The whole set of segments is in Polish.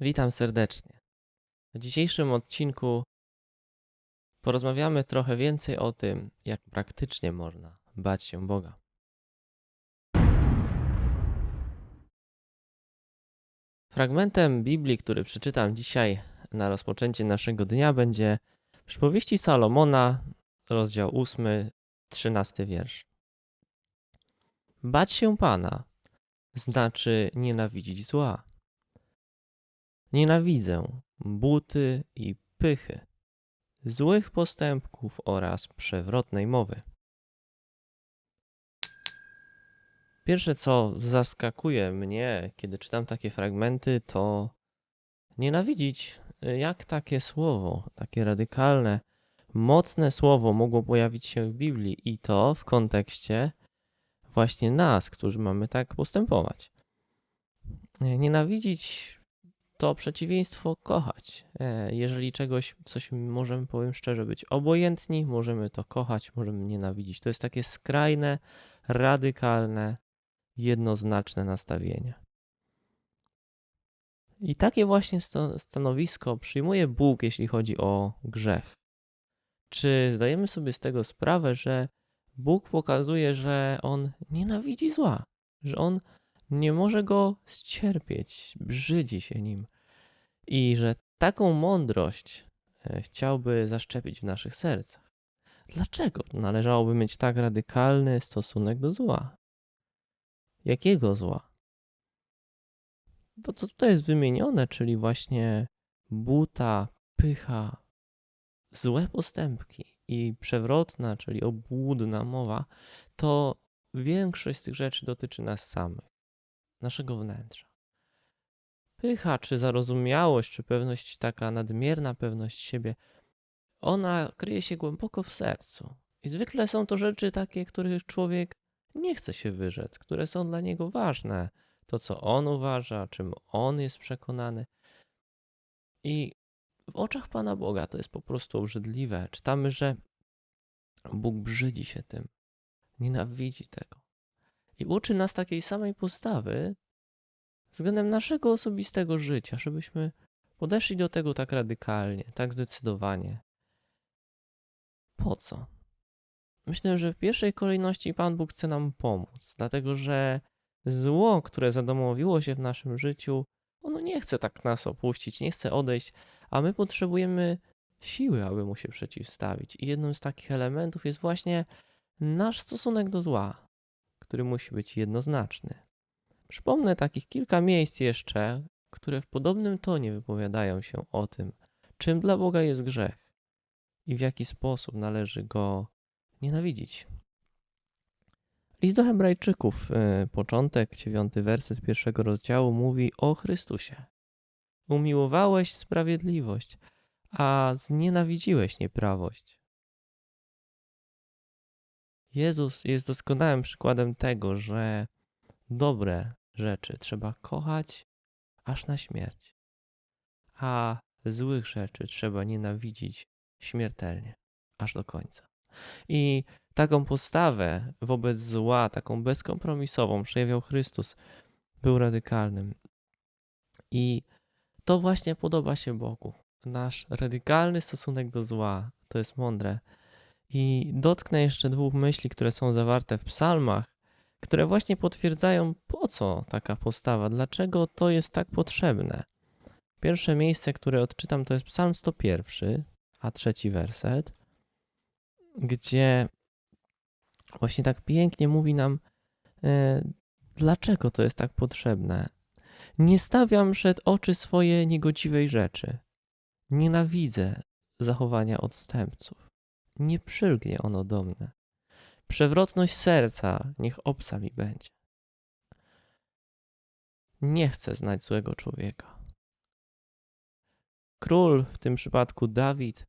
Witam serdecznie. W dzisiejszym odcinku porozmawiamy trochę więcej o tym, jak praktycznie można bać się Boga. Fragmentem Biblii, który przeczytam dzisiaj na rozpoczęcie naszego dnia, będzie przypowieści Salomona, rozdział 8, 13 wiersz. Bać się Pana znaczy nienawidzić zła. Nienawidzę buty i pychy, złych postępków oraz przewrotnej mowy. Pierwsze, co zaskakuje mnie, kiedy czytam takie fragmenty, to nienawidzić, jak takie słowo, takie radykalne, mocne słowo mogło pojawić się w Biblii i to w kontekście właśnie nas, którzy mamy tak postępować. Nienawidzić to przeciwieństwo kochać. E, jeżeli czegoś, coś możemy, powiem szczerze, być obojętni, możemy to kochać, możemy nienawidzić. To jest takie skrajne, radykalne, jednoznaczne nastawienie. I takie właśnie stanowisko przyjmuje Bóg, jeśli chodzi o grzech. Czy zdajemy sobie z tego sprawę, że Bóg pokazuje, że On nienawidzi zła, że On nie może go ścierpieć, brzydzi się nim i że taką mądrość e, chciałby zaszczepić w naszych sercach. Dlaczego należałoby mieć tak radykalny stosunek do zła? Jakiego zła? To, co tutaj jest wymienione, czyli właśnie buta, pycha, złe postępki i przewrotna, czyli obłudna mowa, to większość z tych rzeczy dotyczy nas samych naszego wnętrza. Pycha, czy zarozumiałość, czy pewność, taka nadmierna pewność siebie, ona kryje się głęboko w sercu. I zwykle są to rzeczy takie, których człowiek nie chce się wyrzec, które są dla niego ważne. To, co on uważa, czym on jest przekonany. I w oczach Pana Boga to jest po prostu obrzydliwe. Czytamy, że Bóg brzydzi się tym, nienawidzi tego i uczy nas takiej samej postawy względem naszego osobistego życia, żebyśmy podeszli do tego tak radykalnie, tak zdecydowanie. Po co? Myślę, że w pierwszej kolejności Pan Bóg chce nam pomóc, dlatego że zło, które zadomowiło się w naszym życiu, ono nie chce tak nas opuścić, nie chce odejść, a my potrzebujemy siły, aby mu się przeciwstawić. I jednym z takich elementów jest właśnie nasz stosunek do zła który musi być jednoznaczny. Przypomnę takich kilka miejsc jeszcze, które w podobnym tonie wypowiadają się o tym, czym dla Boga jest grzech i w jaki sposób należy go nienawidzić. List do Hebrajczyków, y, początek, dziewiąty werset pierwszego rozdziału mówi o Chrystusie. Umiłowałeś sprawiedliwość, a znienawidziłeś nieprawość. Jezus jest doskonałym przykładem tego, że dobre rzeczy trzeba kochać aż na śmierć, a złych rzeczy trzeba nienawidzić śmiertelnie, aż do końca. I taką postawę wobec zła, taką bezkompromisową przejawiał Chrystus. Był radykalnym. I to właśnie podoba się Bogu. Nasz radykalny stosunek do zła to jest mądre i dotknę jeszcze dwóch myśli, które są zawarte w psalmach, które właśnie potwierdzają, po co taka postawa, dlaczego to jest tak potrzebne. Pierwsze miejsce, które odczytam, to jest Psalm 101, a trzeci werset, gdzie właśnie tak pięknie mówi nam, e, dlaczego to jest tak potrzebne. Nie stawiam przed oczy swoje niegodziwej rzeczy. Nienawidzę zachowania odstępców nie przylgnie ono do mnie. Przewrotność serca niech obca mi będzie. Nie chcę znać złego człowieka. Król, w tym przypadku Dawid,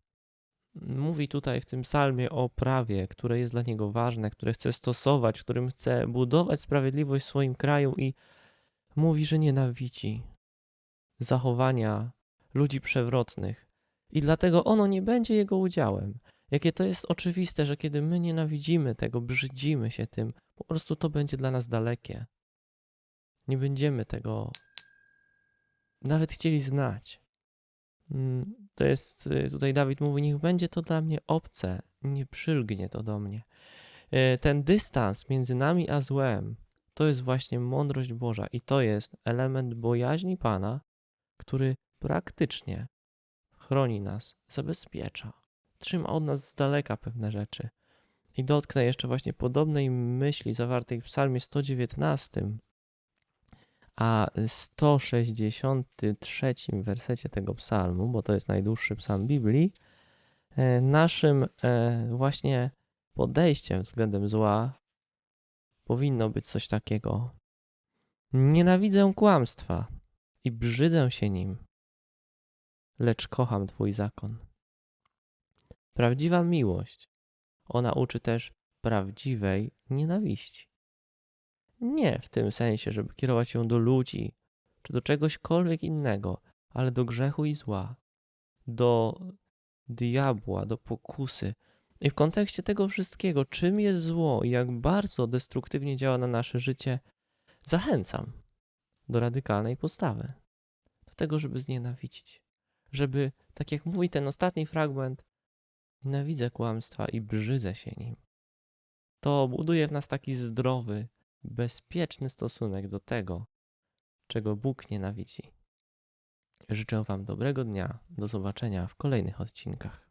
mówi tutaj w tym psalmie o prawie, które jest dla niego ważne, które chce stosować, w którym chce budować sprawiedliwość w swoim kraju i mówi, że nienawidzi zachowania ludzi przewrotnych i dlatego ono nie będzie jego udziałem. Jakie to jest oczywiste, że kiedy my nienawidzimy tego, brzydzimy się tym, po prostu to będzie dla nas dalekie. Nie będziemy tego nawet chcieli znać. Mm, To jest, y, tutaj Dawid mówi, niech będzie to dla mnie obce, nie przylgnie to do mnie. Y, Ten dystans między nami a złem, to jest właśnie mądrość Boża i to jest element bojaźni Pana, który praktycznie chroni nas, zabezpiecza, trzyma od nas z daleka pewne rzeczy. I dotknę jeszcze właśnie podobnej myśli zawartej w Psalmie 119, a 163 wersecie tego psalmu, bo to jest najdłuższy psalm Biblii, e, naszym e, właśnie podejściem względem zła powinno być coś takiego. Nienawidzę kłamstwa i brzydzę się nim, lecz kocham Twój zakon. Prawdziwa miłość, ona uczy też prawdziwej nienawiści. Nie w tym sensie, żeby kierować się do ludzi czy do czegośkolwiek innego, ale do grzechu i zła, do diabła, do pokusy. I w kontekście tego wszystkiego, czym jest zło i jak bardzo destruktywnie działa na nasze życie, zachęcam do radykalnej postawy. Do tego, żeby znienawidzić. Żeby, tak jak mówi ten ostatni fragment, nienawidzę kłamstwa i brzydzę się nim. To buduje w nas taki zdrowy, bezpieczny stosunek do tego, czego Bóg nienawidzi. Życzę Wam dobrego dnia. Do zobaczenia w kolejnych odcinkach.